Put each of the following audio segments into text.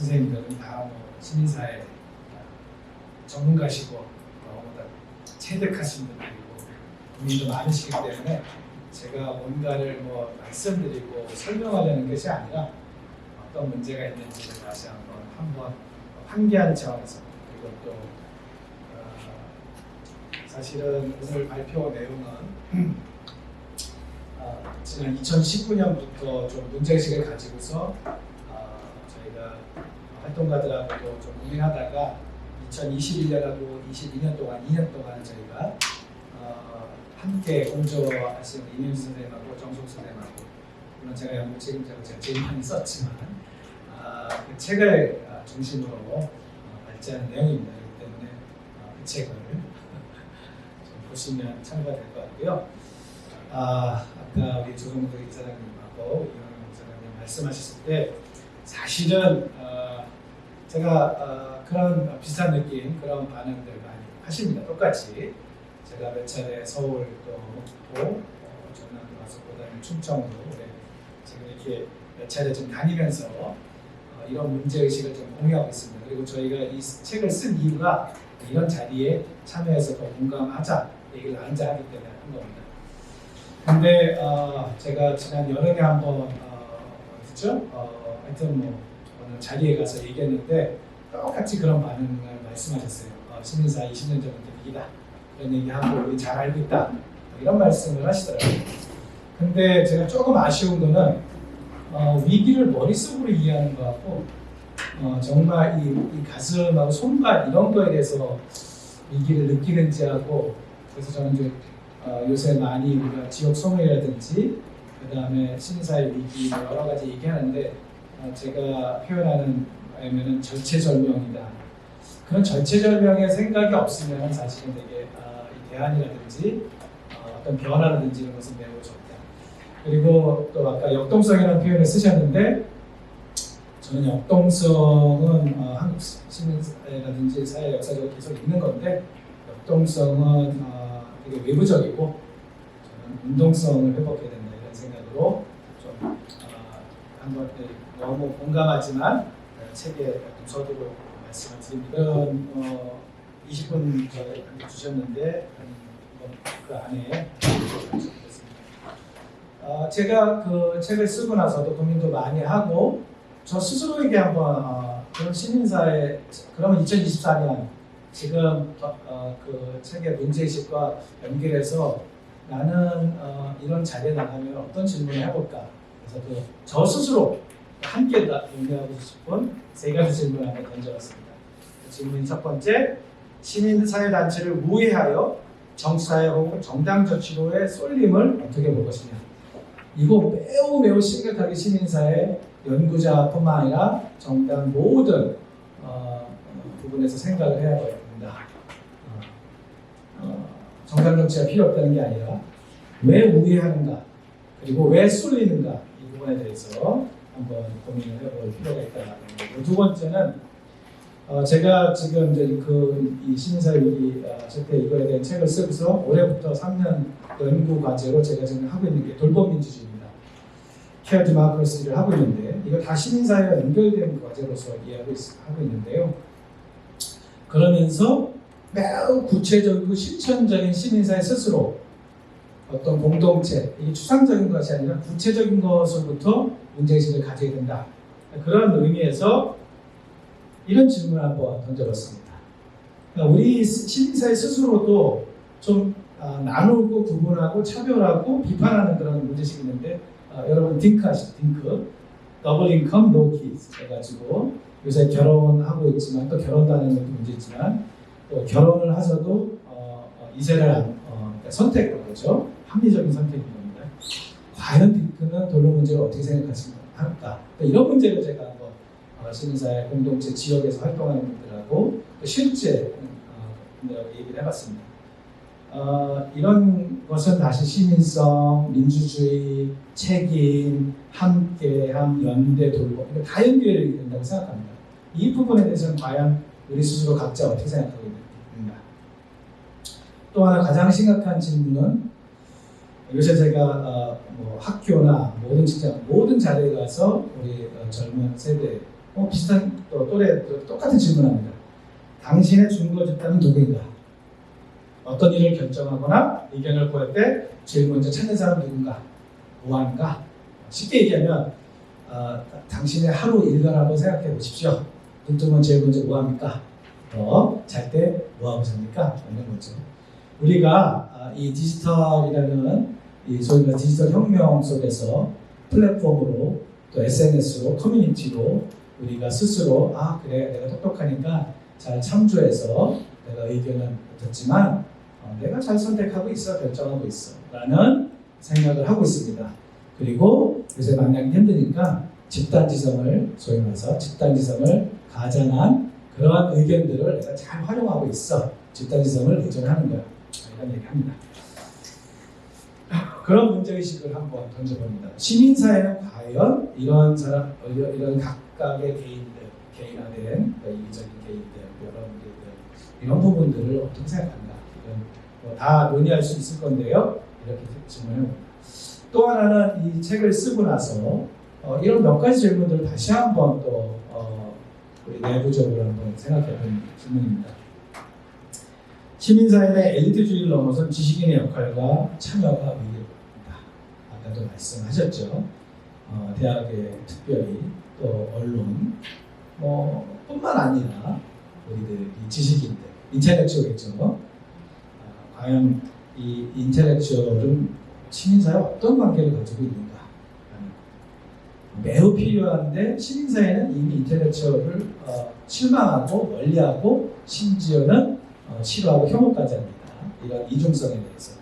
선생님들은 다뭐 시민사회 전문가시고 너무나 체득하신 분들이고 고민도 많으시기 때문에 제가 뭔가를 뭐 말씀드리고 설명하려는 것이 아니라 어떤 문제가 있는지를 다시 한번 한번 환기하는 차원에서 그리고 또 어, 사실은 오늘 발표 내용은 어, 지난 2019년부터 좀 문제의식을 가지고서 어, 저희가 활동가들하고도 좀 고민하다가 2021년하고 22년 동안 2년 동안 저희가 어, 함께 공조하신 이민수 선생님하고 정숙 선생님하고 물론 제가 연구 책임자고 제가 제일 많이 썼지만 아, 그 책을 아, 중심으로 어, 발제한 내용입니다. 그렇기 때문에 어, 그 책을 좀 보시면 참고가 될 것 같고요. 아, 아까 우리 조성도 이사장님하고 이영영 이사장님 말씀하셨을 때 사실은 어, 제가 어, 그런 비슷한 느낌, 그런 반응들 많이 하십니다. 똑같이 제가 몇 차례 서울 또 목포, 어, 전남도 와서 그다음에 충청도 네, 지금 이렇게 몇 차례 좀 다니면서 어, 이런 문제 의식을 좀 공유하고 있습니다. 그리고 저희가 이 책을 쓴 이유가 이런 자리에 참여해서 더 공감하자 얘기를 나누자 하기 때문에 한 겁니다. 근데 어, 제가 지난 여름에 한번 어, 어디죠? 어, 하여튼 뭐 자리에 가서 얘기했는데 똑같이 그런 반응을 말씀하셨어요. 어, 시민사 20년 전부터 위기다. 이런 얘기하고 우리 잘 알고 있다. 뭐 이런 말씀을 하시더라고요. 근데 제가 조금 아쉬운 거는 어, 위기를 머릿속으로 이해하는 것 같고 어, 정말 이, 이 가슴하고 손발 이런 거에 대해서 위기를 느끼는지 하고 그래서 저는 이제 어, 요새 많이 우리가 지역 소멸이라든지 그 다음에 시민사회 위기 뭐 여러 가지 얘기하는데 어, 제가 표현하는 바에는 절체절명이다. 그런 절체절명의 생각이 없으면 사실은 되게 아, 이 대안이라든지 어, 어떤 변화라든지 이런 것은 매우 좋다. 그리고 또 아까 역동성이라는 표현을 쓰셨는데 저는 역동성은 어, 한국 시민사회라든지 사회 역사적으로 계속 있는 건데 역동성은 어, 되게 외부적이고 저는 운동성을 회복해야 된다 이런 생각으로 좀 어, 한번 네, 너무 공감하지만 어, 책에 좀 서두로 말씀을 드립니다. 이런 어, 20분 전에 주셨는데 음, 그 안에. 어, 제가 그 책을 쓰고 나서도 고민도 많이 하고 저 스스로에게 한번 어, 그런 시민사회 그러면 2024년 지금 어, 어, 그 책의 문제의식과 연결해서 나는 어, 이런 자리에 나가면 어떤 질문을 해볼까 그래서 그 저 스스로 함께 나- 논의하고 싶은 세 가지 질문을 한번 던져봤습니다. 그 질문 첫 번째 시민사회단체를 우회하여 정치사회 혹은 정당 정치로의 쏠림을 어떻게 볼 것이냐 이거 매우 매우 심각하게 시민사회 연구자뿐만 아니라 정당 모든 어, 어, 부분에서 생각을 해야 됩니다. 어, 어, 정당 정치가 필요 없다는 게 아니라 왜 우회하는가 그리고 왜 쏠리는가 이 부분에 대해서 한번 고민을 해볼 필요가 있다는 거고 두 번째는 어, 제가 지금 이제 그이 시민사회 위기 어, 실태 이거에 대한 책을 쓰고서 올해부터 3년 연구 과제로 제가 지금 하고 있는 게 돌봄 민주주의입니다. 케어 디마크러시를 하고 있는데 이거 다 시민사회와 연결된 과제로서 이해하고 있, 하고 있는데요. 그러면서 매우 구체적이고 실천적인 시민사회 스스로 어떤 공동체 이게 추상적인 것이 아니라 구체적인 것으로부터 문제의식을 가져야 된다. 그런 의미에서 이런 질문을 한번 던져봤습니다. 그러니까 우리 시민사회 스스로도 좀 아, 나누고 구분하고 차별하고 비판하는 그런 문제식이 있는데 아, 여러분 딩크 아시죠? 딩크 더블 인컴 노 키즈 해가지고 요새 결혼하고 있지만 또 결혼도 안 하는 것도 문제 있지만 또 결혼을 하셔도 어, 어, 이세를 안, 어, 그러니까 선택을 거죠 합리적인 선택인 겁니다. 과연 딩크는 돌봄 문제를 어떻게 생각하십니까? 그러니까 이런 문제를 제가 한번 어, 시민사회 공동체 지역에서 활동하는 분들하고 또 실제 어, 얘기를 해봤습니다. 어, 이런 것은 다시 시민성, 민주주의, 책임, 함께함, 연대, 돌봄 이거 다 연결이 된다고 생각합니다. 이 부분에 대해서는 과연 우리 스스로 각자 어떻게 생각하고 있는가? 또 하나 가장 심각한 질문은 요새 제가 어, 뭐 학교나 모든 직장 모든 자리에 가서 우리 어, 젊은 세대 어, 비슷한 또 또래 또 똑같은 질문합니다. 당신의 중고 집단은 누구인가? 어떤 일을 결정하거나 의견을 고할 때 제일 먼저 찾는 사람은 누군가? 뭐하는가? 쉽게 얘기하면 어, 당신의 하루 일과를 한번 생각해 보십시오. 눈 뜨면 제일 먼저 뭐합니까? 어, 잘 때 뭐하고 삽니까? 이런 거죠. 우리가 아, 이 디지털이라는 이 소위 말해 디지털 혁명 속에서 플랫폼으로 또 SNS로 커뮤니티로 우리가 스스로 아 그래 내가 똑똑하니까 잘 참조해서 내가 의견은 듣지만 어, 내가 잘 선택하고 있어 결정하고 있어 라는 생각을 하고 있습니다. 그리고 요새 만나기 힘드니까 집단지성을 소위 말해서 집단지성을 가장한 그러한 의견들을 내가 잘 활용하고 있어 집단지성을 의존하는 거야 이런 얘기합니다. 그런 문제의식을 한번 던져봅니다. 시민사회는 과연 이런 사람, 어, 이런, 각각의 개인들, 개인화된 어, 이기적인 개인들, 여러 개인들 이런 부분들을 어떻게 생각한가? 이런 뭐다 논의할 수 있을 건데요. 이렇게 질문을 또 하나는 이 책을 쓰고 나서 어, 이런 몇 가지 질문들을 다시 한번 또 어, 우리 내부적으로 한번 생각해본 질문입니다. 시민사회의 엘리트주의를 넘어선 지식인의 역할과 참여가. 아까도 말씀하셨죠. 어, 대학에 특별히 또 언론 뭐 뿐만 아니라 우리들 이 지식인들 인텔렉츄얼이죠. 어, 과연 이 인텔렉츄얼은 시민사회 어떤 관계를 가지고 있는가? 매우 필요한데 시민사회는 이미 인텔렉츄얼을 어, 실망하고 멀리하고 심지어는 어, 싫어하고 혐오까지 합니다. 이런 이중성에 대해서.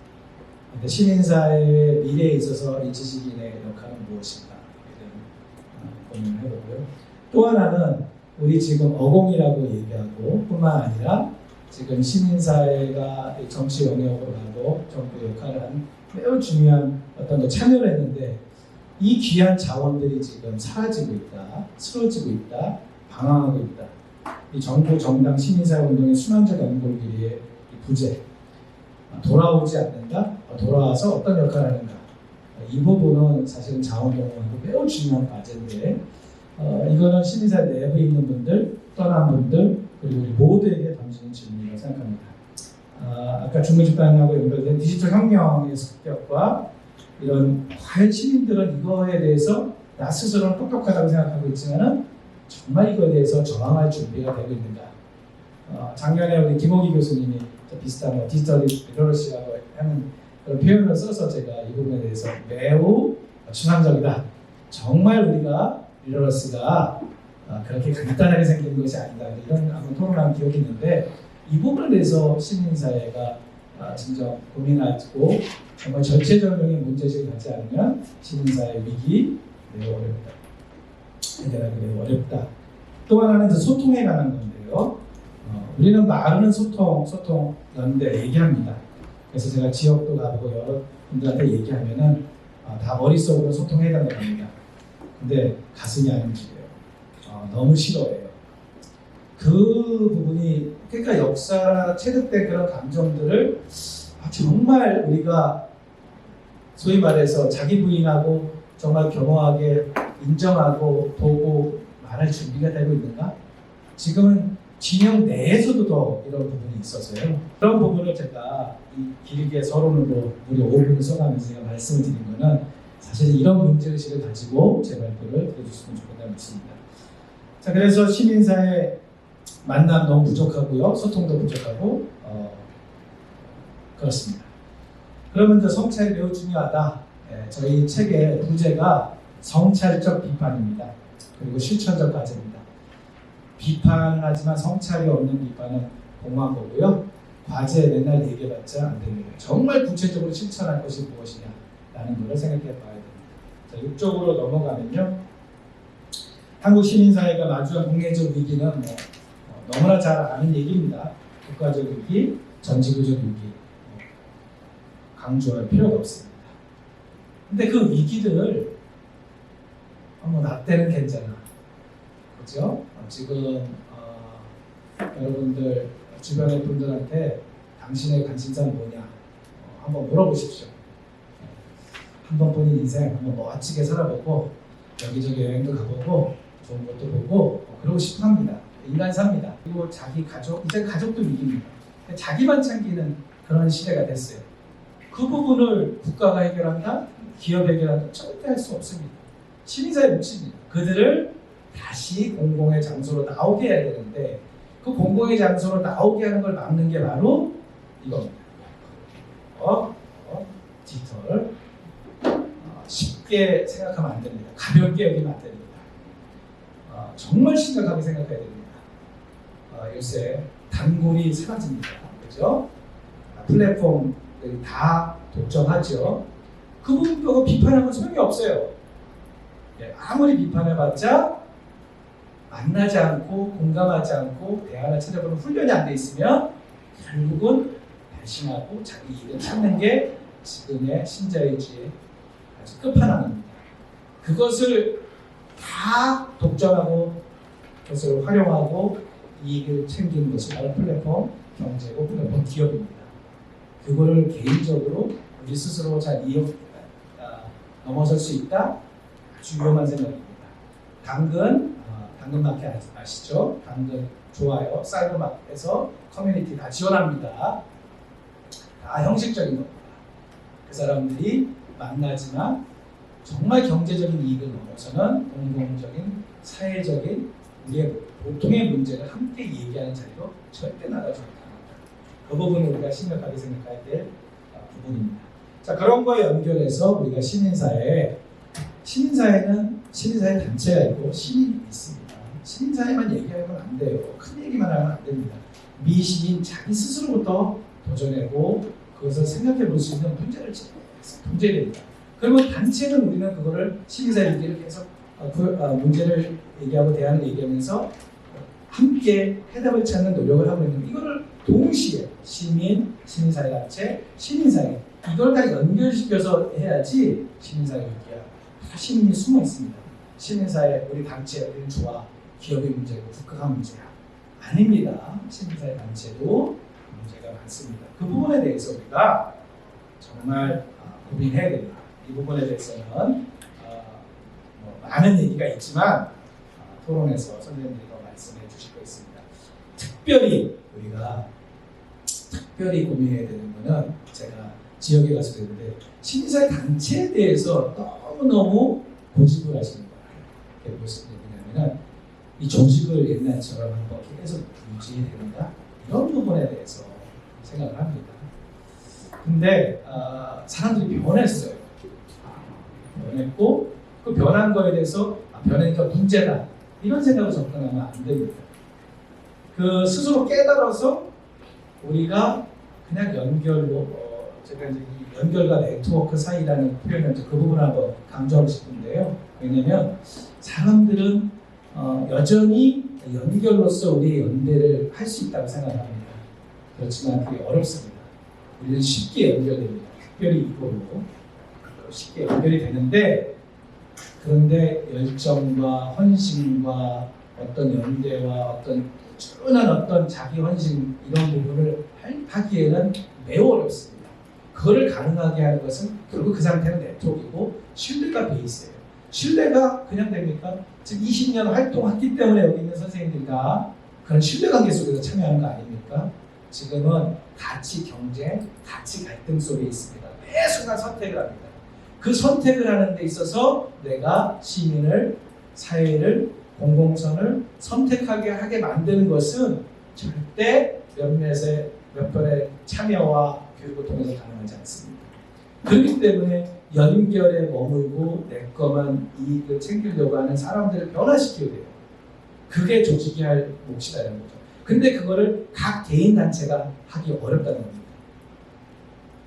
시민사회의 미래에 있어서 이 지식인의 역할은 무엇인가? 어, 고민을 해보고요. 또 하나는 우리 지금 어공이라고 얘기하고 뿐만 아니라 지금 시민사회가 이 정치 영역으로 가고 정부 역할을 하는 매우 중요한 어떤 거 참여를 했는데 이 귀한 자원들이 지금 사라지고 있다, 쓰러지고 있다, 방황하고 있다. 이 정부, 정당, 시민사회 운동의 순환적 연골길의 이 부재, 아, 돌아오지 않는다, 아, 돌아와서 어떤 역할을 하는가. 아, 이 부분은 사실은 자원동원하고 매우 중요한 과제인데, 어, 이거는 시민사회 내부에 있는 분들, 떠난 분들, 그리고 우리 모두에게 던지는 질문이라고 생각합니다. 아, 아까 중국집단하고 연결된 디지털 혁명의 습격과 이런 과연 시민들은 이거에 대해서 나 스스로는 똑똑하다고 생각하고 있지만은 정말 이거에 대해서 저항할 준비가 되고 있는가? 어, 작년에 우리 김호기 교수님이 또 비슷한 뭐 디지털 리터러시라고 하는 그런 표현을 써서 제가 이 부분에 대해서 매우 추상적이다. 정말 우리가 리터러시가 어, 그렇게 간단하게 생기는 것이 아니다. 이런 한번 토론한 기억이 있는데 이 부분에 대해서 시민사회가 아, 진정 고민하고 정말 전체적인 문제의식을 갖지 않으면 시민사회 위기 매우 어렵다. 해결하기 매우 어렵다. 또 하나는 소통에 관한 건데요. 어, 우리는 말하는 소통, 소통 연대 얘기합니다. 그래서 제가 지역도 가보고 여러 분들한테 얘기하면은 아, 다 머릿속으로 소통해야 된다고 합니다. 근데 가슴이 안 움직여요. 어, 너무 싫어해요. 그 부분이 그러니까 역사 체득된 그런 감정들을 아, 정말 우리가 소위 말해서 자기 부인하고 정말 겸허하게 인정하고 보고 말할 준비가 되고 있는가? 지금은 진영 내에서도 더 이런 부분이 있어서요. 그런 부분을 제가 이 길게 서론으로 무려 5분을 써가면서 제가 말씀을 드린 거는 사실 이런 문제의식을 가지고 제 발표를 들어주시면 좋겠다는 말씀입니다. 자, 그래서 시민사회 만남 너무 부족하고요. 소통도 부족하고 어, 그렇습니다. 그러면 이제 성찰이 매우 중요하다. 예, 저희 책의 부제가 성찰적 비판입니다. 그리고 실천적 과제입니다. 비판하지만 성찰이 없는 비판은 공허한 거고요. 과제 맨날 얘기해봤자 안 되는 거예요. 정말 구체적으로 실천할 것이 무엇이냐라는 것을 생각해 봐야 됩니다. 자, 이쪽으로 넘어가면요. 한국 시민사회가 마주한 국내적 위기는 뭐 어, 너무나 잘 아는 얘기입니다. 국가적 위기, 전지구적 위기 뭐 강조할 필요가 없습니다. 근데 그 위기들을 어머 나 때는 괜찮아, 그렇죠? 어, 지금 어, 여러분들 주변의 분들한테 당신의 관심사는 뭐냐 어, 한번 물어보십시오. 한 번뿐인 인생 한번 멋지게 살아보고 여기저기 여행도 가보고 좋은 것도 보고 그러고 싶어 합니다. 인간사입니다. 그리고 자기 가족, 이제 가족도 위기입니다. 자기만 챙기는 그런 시대가 됐어요. 그 부분을 국가가 해결한다? 기업 해결한다? 절대 할 수 없습니다. 시민사회 몫입니다. 그들을 다시 공공의 장소로 나오게 해야 되는데 그 공공의 장소로 나오게 하는 걸 막는 게 바로 이겁니다. 어? 어? 디지털 어, 쉽게 생각하면 안 됩니다. 가볍게 여기면 안 됩니다. 어, 정말 심각하게 생각해야 됩니다. 어, 요새 단골이 사라집니다. 그죠? 아, 플랫폼들이 다 독점하죠. 그 부분 보고 비판하면 소용이 없어요. 예, 아무리 비판해봤자 만나지 않고 공감하지 않고 대화를 찾아보는 훈련이 안 돼 있으면 결국은 배신하고 자기 이익을 찾는 게 지금의 신자유주의 아주 끝판왕입니다. 그것을 다 독점하고 그것을 활용하고 이익을 챙기는 것이 바로 플랫폼 경제고 플랫폼 기업입니다. 그거를 개인적으로 우리 스스로 잘 이용 아, 넘어설 수 있다 위험한 생각입니다. 당근 어, 당근 마켓 아시- 아시죠? 당근 좋아요 사이버 마켓에서 커뮤니티 다 지원합니다. 다 형식적인 겁니다. 그 사람들이 만나지만 정말 경제적인 이익을 넘어서는 공공적인 사회적인 우리의 보통의 문제를 함께 얘기하는 자리로 절대 나가지 못합니다. 그 부분을 우리가 심각하게 생각해야 될 어, 부분입니다. 자 그런 거에 연결해서 우리가 시민사회 시민사회는 시민사회 단체가 있고 시민이 있습니다. 시민사회만 얘기하면 안 돼요. 큰 얘기만 하면 안 됩니다. 미시민 자기 스스로부터 도전하고 그것을 생각해 볼 수 있는 문제를 문제됩니다 그러면 단체는 우리는 그거를 시민사회 얘기를 계속 어, 그, 어, 문제를 얘기하고 대안을 얘기하면서 함께 해답을 찾는 노력을 하고 있는 이거를 동시에 시민, 시민사회 단체, 시민사회 이걸 다 연결시켜서 해야지 시민사회 얘기야. 다 시민이 숨어 있습니다. 시민사회 우리 단체 우리는 좋아 기업의 문제고 국가가 문제야. 아닙니다. 시민사회 단체도 문제가 많습니다. 그 부분에 대해서 우리가 정말 아, 고민해야 됩니다. 이 부분에 대해서는 어, 뭐 많은 얘기가 있지만 아, 토론에서 선생님들이 더 말씀해 주실 거 있습니다. 특별히 우리가 특별히 고민해야 되는 거는 제가 지역에 가서 되는데 시민사회 단체에 대해서 너무너무 고집을 하시는 거예요. 무슨 얘기냐면은 이 조직을 옛날처럼 한번 계속 유지해야 된다 이런 부분에 대해서 생각을 합니다. 근데 아, 사람들이 변했어요. 변했고 그 변한 거에 대해서 아, 변하니까 문제다 이런 생각으로 접근하면 안 됩니다. 그 스스로 깨달아서 우리가 그냥 연결로 어, 제가 이제 이 연결과 네트워크 사이라는 표현을 그 부분을 한번 강조하고 싶은데요. 왜냐면 사람들은 어, 여전히 연결로서 우리의 연대를 할 수 있다고 생각합니다. 그렇지만 그게 어렵습니다. 우리는 쉽게 연결됩니다. 특별히 입으로 쉽게 연결이 되는데 그런데 열정과 헌신과 어떤 연대와 어떤 꾸준한 어떤 자기 헌신 이런 부분을 할- 하기에는 매우 어렵습니다. 그거를 가능하게 하는 것은 결국 그 상태는 네트워크이고 신뢰가 베이스예요. 신뢰가 그냥 됩니까? 지금 20년 활동했기 때문에 여기 있는 선생님들과 그런 신뢰관계 속에서 참여하는 거 아닙니까? 지금은 가치 경쟁, 가치 갈등 속에 있습니다. 매 순간 선택을 합니다. 그 선택을 하는 데 있어서 내가 시민을, 사회를, 공공선을 선택하게 하게 만드는 것은 절대 몇몇의 몇 편의 참여와 교육을 통해서 가능하지 않습니다. 그렇기 때문에 연결에 머물고 내 것만 이익을 챙기려고 하는 사람들을 변화시켜야 돼요. 그게 조직이 할 몫이라는 거죠. 근데 그거를 각 개인 단체가 하기 어렵다는 겁니다.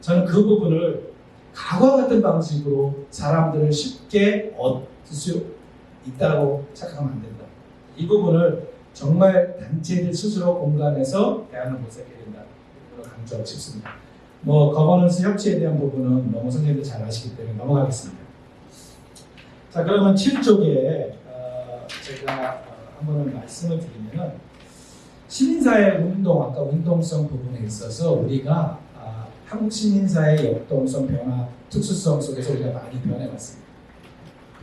저는 그 부분을 과거 같은 방식으로 사람들을 쉽게 얻을 수 있다고 생각하면 안 된다. 이 부분을 정말 단체들 스스로 공간에서 대안을 모색해야 된다. 강조하고 싶습니다. 뭐 거버넌스 협치에 대한 부분은 너무 선생님들 잘 아시기 때문에 넘어가겠습니다. 자 그러면 7쪽에 어, 제가 어, 한 번은 말씀을 드리면은 시민사회 운동 아까 운동성 부분에 있어서 우리가 아, 한국 시민사회 역동성 변화 특수성 속에서 우리가 많이 변해왔습니다.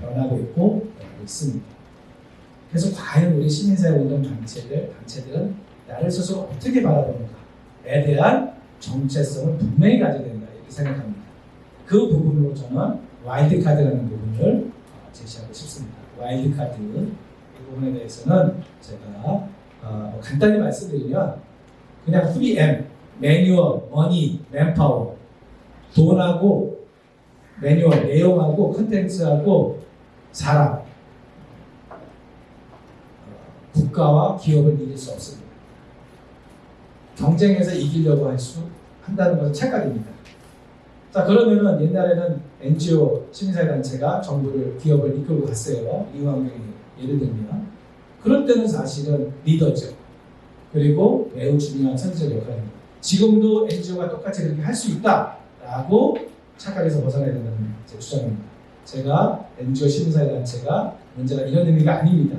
변하고 있고 있습니다. 그래서 과연 우리 시민사회 운동 단체들, 단체들은 나를 스스로 어떻게 바라보는가에 대한 정체성을 분명히 가져야 된다 이렇게 생각합니다. 그 부분으로 저는 와일드 카드라는 부분을 어, 제시하고 싶습니다. 와일드 카드 이 부분에 대해서는 제가 어, 뭐 간단히 말씀드리면 그냥 3M 매뉴얼, 머니, 맨파워 돈하고 매뉴얼, 내용하고 컨텐츠하고 사람 어, 국가와 기업을 이길 수 없습니다. 경쟁에서 이기려고 할 수 한다는 것은 착각입니다. 자 그러면은 옛날에는 NGO 시민사회 단체가 정부를 기업을 이끌고 갔어요. 이완경이 예를 들면 그럴 때는 사실은 리더죠. 그리고 매우 중요한 선지적 역할입니다. 지금도 NGO가 똑같이 그렇게 할 수 있다라고 착각에서 벗어나야 된다는 제 주장입니다. 제가 NGO 시민사회 단체가 문제가 이런 의미가 아닙니다.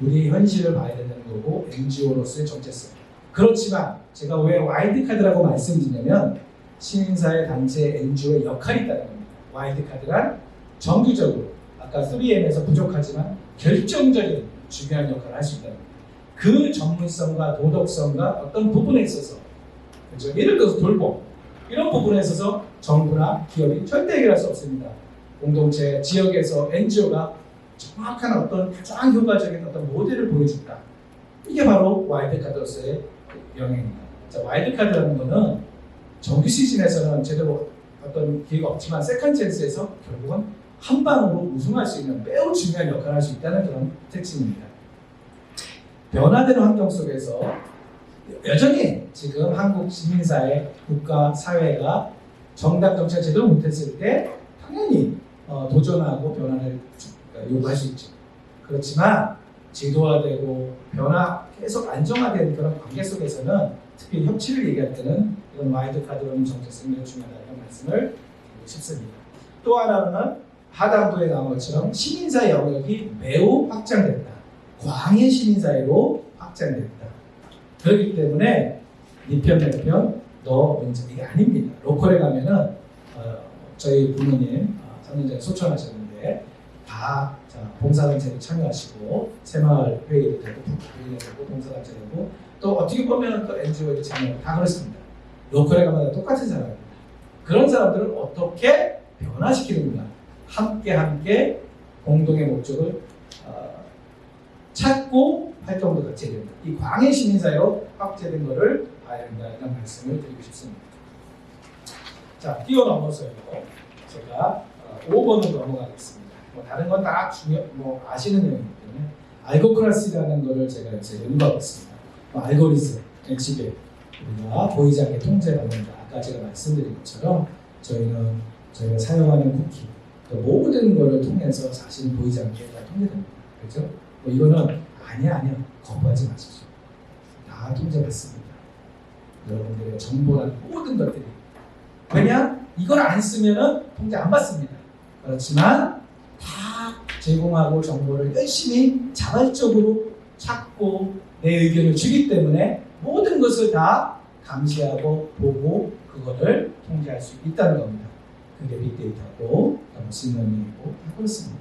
우리 현실을 봐야 된다는 거고 NGO로서의 정체성. 그렇지만 제가 왜 와일드카드라고 말씀드리냐면 시민사회 단체 NGO의 역할이 있다는 겁니다. 와일드카드란 정규적으로 아까 3M에서 부족하지만 결정적인 중요한 역할을 할 수 있다는 겁니다. 그 전문성과 도덕성과 어떤 부분에 있어서 그렇죠? 예를 들어서 돌봄 이런 부분에 있어서 정부나 기업이 절대 해결할 수 없습니다. 공동체 지역에서 NGO가 정확한 어떤 가장 효과적인 어떤 모델을 보여준다. 이게 바로 와일드카드로서의 영향입니다. 자, 와일드카드라는 거는 정규 시즌에서는 제대로 어떤 기회가 없지만 세컨 찬스에서 결국은 한 방으로 우승할 수 있는 매우 중요한 역할을 할 수 있다는 그런 특징입니다. 변화되는 환경 속에서 여전히 지금 한국 시민사회, 국가, 사회가 정답 정책 제대로 못했을 때 당연히 어, 도전하고 변화를 주- 어, 요구할 수 있죠. 그렇지만 지도화되고 변화 계속 안정화된 그런 관계 속에서는 특히 협치를 얘기할 때는 이런 와이드 카드로는 정체성이 매우 중요하다는 말씀을 드리고 싶습니다. 또 하나는 하단부에 나온 것처럼 시민사회 영역이 매우 확장됐다. 광해 시민사회로 확장됐다. 그렇기 때문에 니편 내편 너 문제 이게 아닙니다. 로컬에 가면은 어, 저희 부모님 어, 3년 전에 소천하셨는데 다 자, 봉사단체에 참여하시고 새마을 회의도 되고 북회의도 되고 봉사단체 되고 또 어떻게 보면 또 NGO에 참여 다 그렇습니다. 로컬에 가면 다 똑같은 사람입니다. 그런 사람들을 어떻게 변화시키는가 함께 함께 공동의 목적을 어, 찾고 활동도 같이 해야 됩니다. 이 광해 시민사회로 확대된 것을 봐야 된다 이런 말씀을 드리고 싶습니다. 자 뛰어넘어서요. 제가 어, 5번으로 넘어가겠습니다. 뭐 다른 건 다 중요 뭐 아시는 내용이기 때문에 알고클래스라는 거를 제가 이제 연구하고 있습니다. 뭐 알고리즘, 엑시베 우리가 보이지 않게 통제받는다. 아까 제가 말씀드린 것처럼 저희는 저희가 사용하는 쿠키 또 모든 거를 통해서 사실 보이지 않게 다 통제됩니다. 그렇죠? 뭐 이거는 아니야 아니야 거부하지 마십시오. 다 통제받습니다. 여러분들의 정보나 모든 것들이 왜냐 이걸 안 쓰면은 통제 안 받습니다. 그렇지만 다 제공하고 정보를 열심히 자발적으로 찾고 내 의견을 주기 때문에 모든 것을 다 감시하고 보고 그거를 통제할 수 있다는 겁니다. 그게 빅데이터고 머신러닝이고 그렇습니다.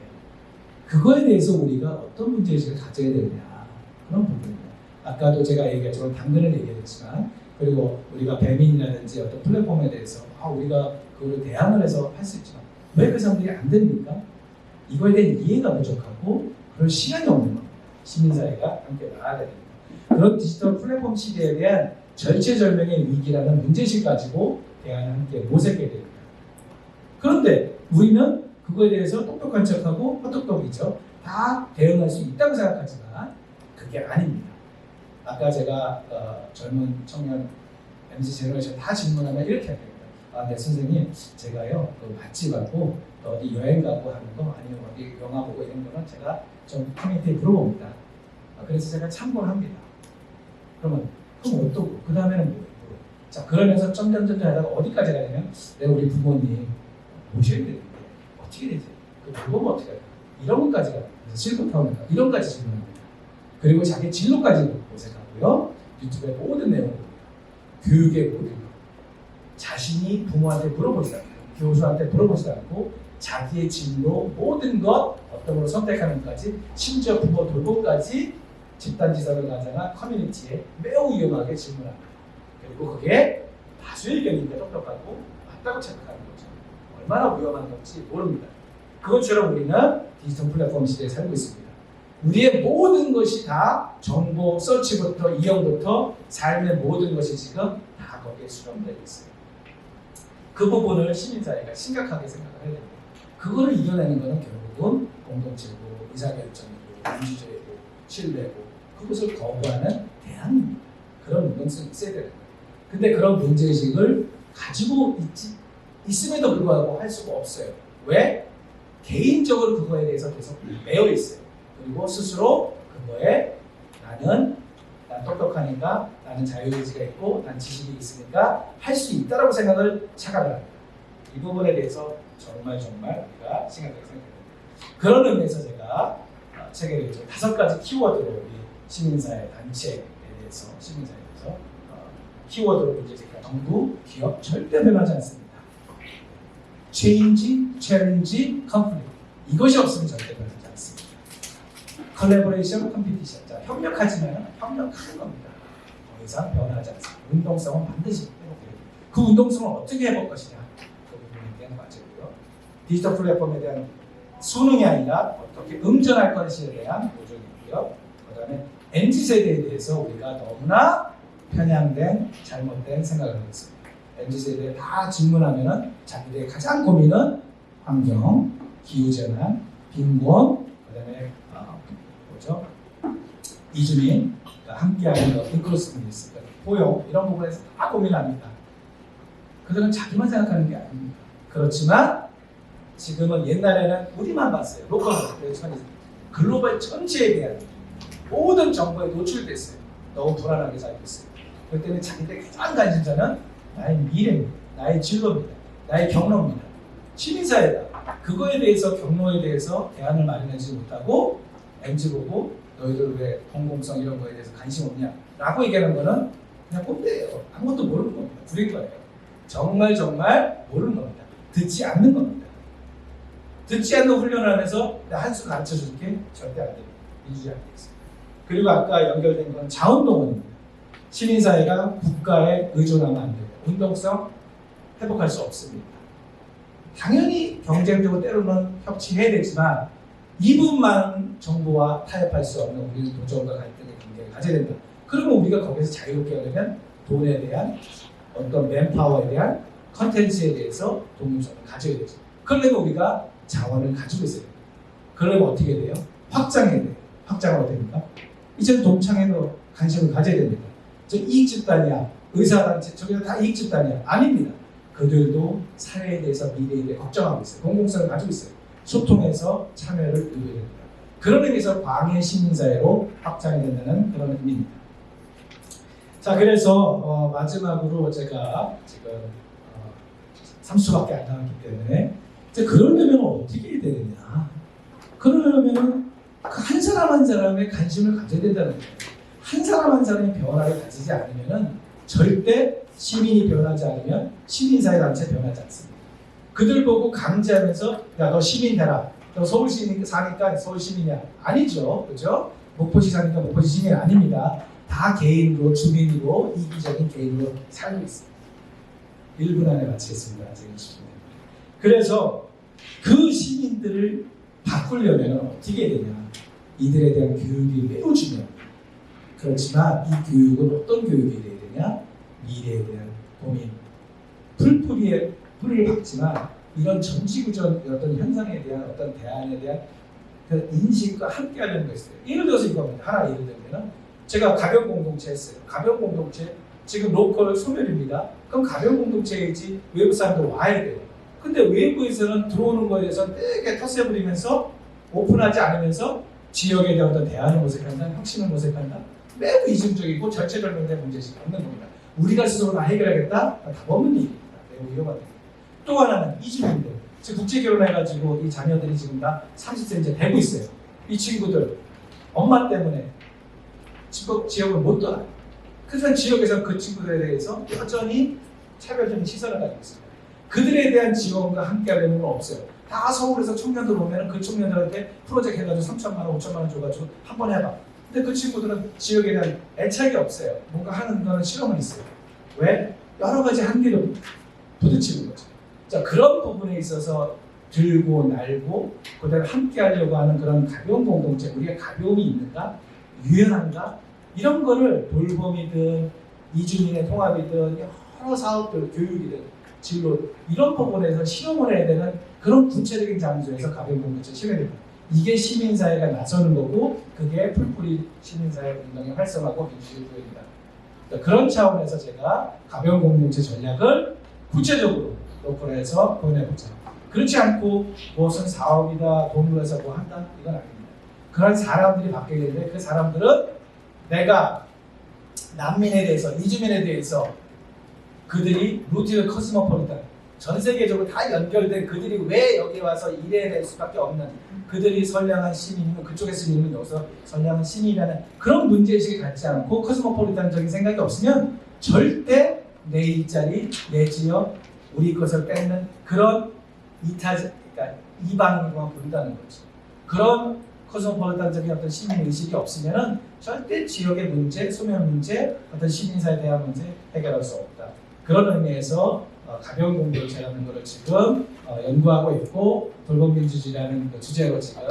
네. 그거에 대해서 우리가 어떤 문제의식을 가져야 되느냐 그런 부분입니다. 아까도 제가 얘기했지만 당근을 얘기했지만 그리고 우리가 배민이라든지 어떤 플랫폼에 대해서 아 우리가 그거를 대항을 해서 할 수 있지만 왜 그 사람들이 안 됩니까? 이거에 대한 이해가 부족하고 그럴 시간이 없는 겁니다. 시민사회가 함께 나아가야 됩니다. 그런 디지털 플랫폼 시대에 대한 절체절명의 위기라는 문제식 가지고 대안을 함께 모색해야 됩니다. 그런데 우리는 그거에 대해서 똑똑한 척하고 허떡떡이죠. 다 대응할 수 있다고 생각하지만 그게 아닙니다. 아까 제가 어, 젊은 청년 MZ 제너레이션 다 질문하면 이렇게 합니다. 아, 네 선생님, 제가요 그 맛집하고 또 어디 여행 가고 하는 거 아니면 어디 영화 보고 이런 거는 제가 좀 커뮤니티에 물어봅니다. 아, 그래서 제가 참고를 합니다. 그러면 그럼 어떠고 그 다음에는 뭐예요? 자 그러면서 점점점점 하다가 어디까지 가냐면 내가 우리 부모님 모셔야 되는데 어떻게 되지? 그 방법은 어떻게 할까? 이런 것까지 가요. 실버타운을 가 이런 까지 질문합니다. 그리고 자기 진로까지 모색하고요. 유튜브에 모든 내용을 봅니다. 교육의 모든 것. 자신이 부모한테 물어보지 않고 교수한테 물어보지 않고 자기의 진로 모든 것 어떤 걸 선택하는 것까지 심지어 부모 돌봄까지 집단지성을 가장한 커뮤니티에 매우 위험하게 질문합니다. 그리고 그게 다수의 의견인데 똑똑하고 맞다고 착각하는 거죠. 얼마나 위험한 건지 모릅니다. 그것처럼 우리는 디지털 플랫폼 시대에 살고 있습니다. 우리의 모든 것이 다 정보 서치부터 이용부터 삶의 모든 것이 지금 다 거기에 수렴되어 있어요. 그 부분을 시민사회가 심각하게 생각을 해야 됩니다. 그거를 이겨내는 것은 결국은 공동체고 의사결정이고 민주주의고 신뢰고 그것을 거부하는 대한 그런 운동성이 있어야 되는 거예요. 근데 그런 문제의식을 가지고 있지, 있음에도 불구하고 할 수가 없어요. 왜? 개인적으로 그거에 대해서 계속 매여 있어요. 그리고 스스로 그거에 나는 난 똑똑하니까 나는 자유의지가 있고 난 지식이 있으니까 할 수 있다라고 생각을 착각을 합니다. 이 부분에 대해서 정말 정말 우리가 심각하게 생각해야 됩니다. 그런 의미에서 제가 어, 책에 좀 다섯 가지 키워드로 우리 시민사회 단체에 대해서 시민사회에 대해서 어, 키워드로 문제 제기한 정부, 기업 절대 변하지 않습니다. change, challenge, conflict 이것이 없으면 절대 변하지 않습니다. Collaboration, competition 자, 협력하지만 협력하는 겁니다. 더 이상 변하지 않습니다. 운동성은 반드시 회복해야. 그 운동성을 어떻게 해볼 것이냐 그 부분에 과제고요. 디지털 플랫폼에 대한 수능이 아니라 어떻게 음전할 것에 대한 보존이고요. 그 다음에 MZ 세대에 대해서 우리가 너무나 편향된 잘못된 생각을 하고 있습니다. MZ 세대에 다 질문하면은 자기들의 가장 고민은 환경, 기후 전환, 빈곤, 그다음에 어, 뭐죠? 이주민, 그러니까 함께하는 것, 인클루시브니스, 포용 이런 부분에서 다 고민합니다. 그들은 자기만 생각하는 게 아닙니다. 그렇지만 지금은 옛날에는 우리만 봤어요. 로컬 그렇지만 글로벌 전체에 대한 모든 정보에 노출됐어요. 너무 불안하게 살고 있어요. 그럴 때는 자기들 가장 관심사는 나의 미래입니다. 나의 진로입니다. 나의 경로입니다. 시민사회다. 그거에 대해서 경로에 대해서 대안을 마련하지 못하고 MZ 보고 너희들 왜 공공성 이런 거에 대해서 관심 없냐? 라고 얘기하는 거는 그냥 꼰대예요. 아무것도 모르는 겁니다. 불인 거예요. 정말 정말 모르는 겁니다. 듣지 않는 겁니다. 듣지 않는 훈련을 하면서 한수 가르쳐 줄게 절대 안 됩니다. 민주주의 안 되겠습니다. 그리고 아까 연결된 건 자원동원입니다. 시민사회가 국가에 의존하면 안 돼요. 운동성 회복할 수 없습니다. 당연히 경쟁적으로 때로는 협치해야 되지만 이 부분만 정부와 타협할 수 없는 우리는 도전과 갈등의 관계를 가져야 된다. 그러면 우리가 거기서 자유롭게 하려면 돈에 대한 어떤 맨파워에 대한 컨텐츠에 대해서 독립성을 가져야 되죠. 그러려면 우리가 자원을 가지고 있어야 돼요. 그러려면 어떻게 돼요? 확장해야 돼요. 어떻게 됩니까? 이제는 동창회도 관심을 가져야 됩니다. 저 이익 집단이야, 의사단체, 저기는 다 이익 집단이야. 아닙니다. 그들도 사회에 대해서 미래에 대해 걱정하고 있어요. 공공성을 가지고 있어요. 소통해서 참여를 의뢰해야 됩니다. 그런 의미에서 광해 시민사회로 확장이 된다는 그런 의미입니다. 자, 그래서 어, 마지막으로 제가 지금 어, 3수밖에 안 남았기 때문에 이제 그러려면 어떻게 해야 되느냐? 그러려면 그한 사람 한 사람의 관심을 가져야 된다는 거예요. 한 사람 한 사람이 변화를 가지지 않으면은 절대 시민이 변하지 않으면 시민사회 단체 변하지 않습니다. 그들 보고 강제하면서 야 너 시민 되라. 너 서울 시민 사니까 서울 시민이야. 아니죠, 그죠? 목포시 사니까 목포시 시민 아닙니다. 다 개인으로 주민이고 이기적인 개인으로 살고 있습니다. 1분 안에 마치겠습니다. 20분. 그래서 그 시민들을 바꾸려면 어떻게 해야 되냐? 이들에 대한 교육이 매우 중요합니다. 그렇지만 이 교육은 어떤 교육이 돼야 되냐? 미래에 대한 고민. 풀뿌리에 뿌리를 박지만 이런 정치구전 어떤 현상에 대한 어떤 대안에 대한 그 인식과 함께하는 거 있어요. 예를 들어서 이겁니다. 하나 예를 들면 제가 가변 공동체 했어요. 가변 공동체 지금 로컬 소멸입니다. 그럼 가변 공동체이지 외부 사람들 와야 돼요. 근데 외부에서는 들어오는 거에 대해서 되게 텃세 부리면서 오픈하지 않으면서 지역에 대한 어떤 대안을 모색한다, 혁신을 모색한다. 매우 이중적이고 절체절명된 문제식 없는 겁니다. 우리가 스스로 다 해결하겠다? 답 없는 일입니다. 매우 위험한 일입니다. 또 하나는 이주민들. 지금 국제 결혼해가지고 이 자녀들이 지금 다 30세 이제 되고 있어요. 이 친구들 엄마 때문에 지역, 지역을 못 떠나요. 그래서 지역에서 그 친구들에 대해서 여전히 차별적인 시선을 가지고 있습니다. 그들에 대한 지원과 함께하려는 건 없어요. 다 서울에서 청년들 오면은 그 청년들한테 프로젝트 해가지고 3천만 원, 5천만 원 줘가지고 한 번 해봐. 근데 그 친구들은 지역에 대한 애착이 없어요. 뭔가 하는 거는 실험은 있어요. 왜? 여러 가지 한계를 부딪히는 거죠. 자 그런 부분에 있어서 들고 날고 그다음에 함께 하려고 하는 그런 가벼운 공동체 우리가 가벼움이 있는가 유연한가 이런 거를 돌봄이든 이주민의 통합이든 여러 사업들 교육이든 진로 이런 부분에서 실험을 해야 되는 그런 구체적인 장소에서 가벼운 공동체 실현이 됩니다. 이게 시민사회가 나서는 거고 그게 풀뿌리 시민사회 운동의 활성화고 민주주의 구현이다. 그러니까 그런 차원에서 제가 가벼운 공동체 전략을 구체적으로 노컬에서 보내보자. 그렇지 않고 무슨 사업이다 돈을 내서 뭐 한다 이건 아닙니다. 그런 사람들이 바뀌게 되는데 그 사람들은 내가 난민에 대해서 이주민에 대해서 그들이 루티드 커스모폴리탄 전 세계적으로 다 연결된 그들이 왜 여기 와서 일해야 될 수밖에 없는 그들이 선량한 시민이면 그쪽에서 있는 여기서 선량한 시민이라는 그런 문제의식을 갖지 않고 커스모폴리탄적인 생각이 없으면 절대 내 일자리, 내 지역, 우리 것을 뺏는 그런 이타, 그러니까 이방인만 본다는 거죠. 그런 코스모폴리탄적인 어떤 시민 의식이 없으면은 절대 지역의 문제, 소멸 문제, 어떤 시민사에 대한 문제 해결할 수 없다. 그런 의미에서 어, 가벼운 공동체라는 것을 지금 어, 연구하고 있고 돌봄민주주의라는 그 주제로 지금